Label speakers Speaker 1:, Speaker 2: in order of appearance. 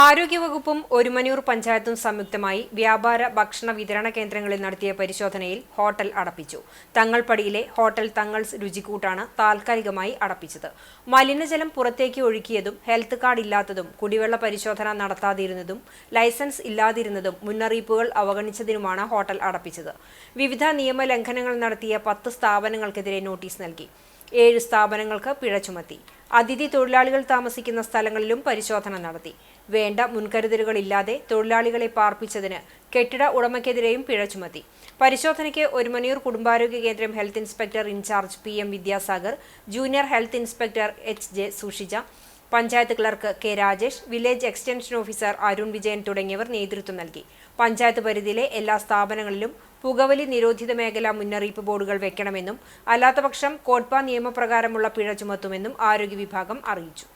Speaker 1: ആരോഗ്യവകുപ്പും ഒരുമനൂർ പഞ്ചായത്തും സംയുക്തമായി വ്യാപാര ഭക്ഷണ വിതരണ കേന്ദ്രങ്ങളിൽ നടത്തിയ പരിശോധനയിൽ ഹോട്ടൽ അടപ്പിച്ചു. തങ്ങൾപടിയിലെ ഹോട്ടൽ തങ്ങൾസ് രുചിക്കൂട്ടാണ് താൽക്കാലികമായി അടപ്പിച്ചത്. മലിനജലം പുറത്തേക്ക് ഒഴുക്കിയതും ഹെൽത്ത് കാർഡ് ഇല്ലാത്തതും കുടിവെള്ള പരിശോധന നടത്താതിരുന്നതും ലൈസൻസ് ഇല്ലാതിരുന്നതും മുന്നറിയിപ്പുകൾ അവഗണിച്ചതിനുമാണ് ഹോട്ടൽ അടപ്പിച്ചത്. വിവിധ നിയമലംഘനങ്ങൾ നടത്തിയ പത്ത് സ്ഥാപനങ്ങൾക്കെതിരെ നോട്ടീസ് നൽകി. ഏഴ് സ്ഥാപനങ്ങൾക്ക് പിഴ ചുമത്തി. അതിഥി തൊഴിലാളികൾ താമസിക്കുന്ന സ്ഥലങ്ങളിലും പരിശോധന നടത്തി. വേണ്ട മുൻകരുതലുകളില്ലാതെ തൊഴിലാളികളെ പാർപ്പിച്ചതിന് കെട്ടിട ഉടമയ്ക്കെതിരെയും പിഴ ചുമത്തി. പരിശോധനയ്ക്ക് ഒരുമണിയൂർ കുടുംബാരോഗ്യ കേന്ദ്രം health inspector incharge P M Vidyasagar junior health inspector H J Sushija panchayat clerk K Rajesh village extension officer Arun Vijayan തുടങ്ങിയവർ നേതൃത്വം നൽകി. പഞ്ചായത്ത് പരിധിയിലെ എല്ലാ സ്ഥാപനങ്ങളിലും പുകവലി നിരോധിത മേഖല മുന്നറിയിപ്പ് ബോർഡുകൾ വെക്കണമെന്നും അല്ലാത്തപക്ഷം കോട്ട്പ നിയമപ്രകാരമുള്ള പിഴ ചുമത്തുമെന്നും ആരോഗ്യ വിഭാഗം അറിയിച്ചു.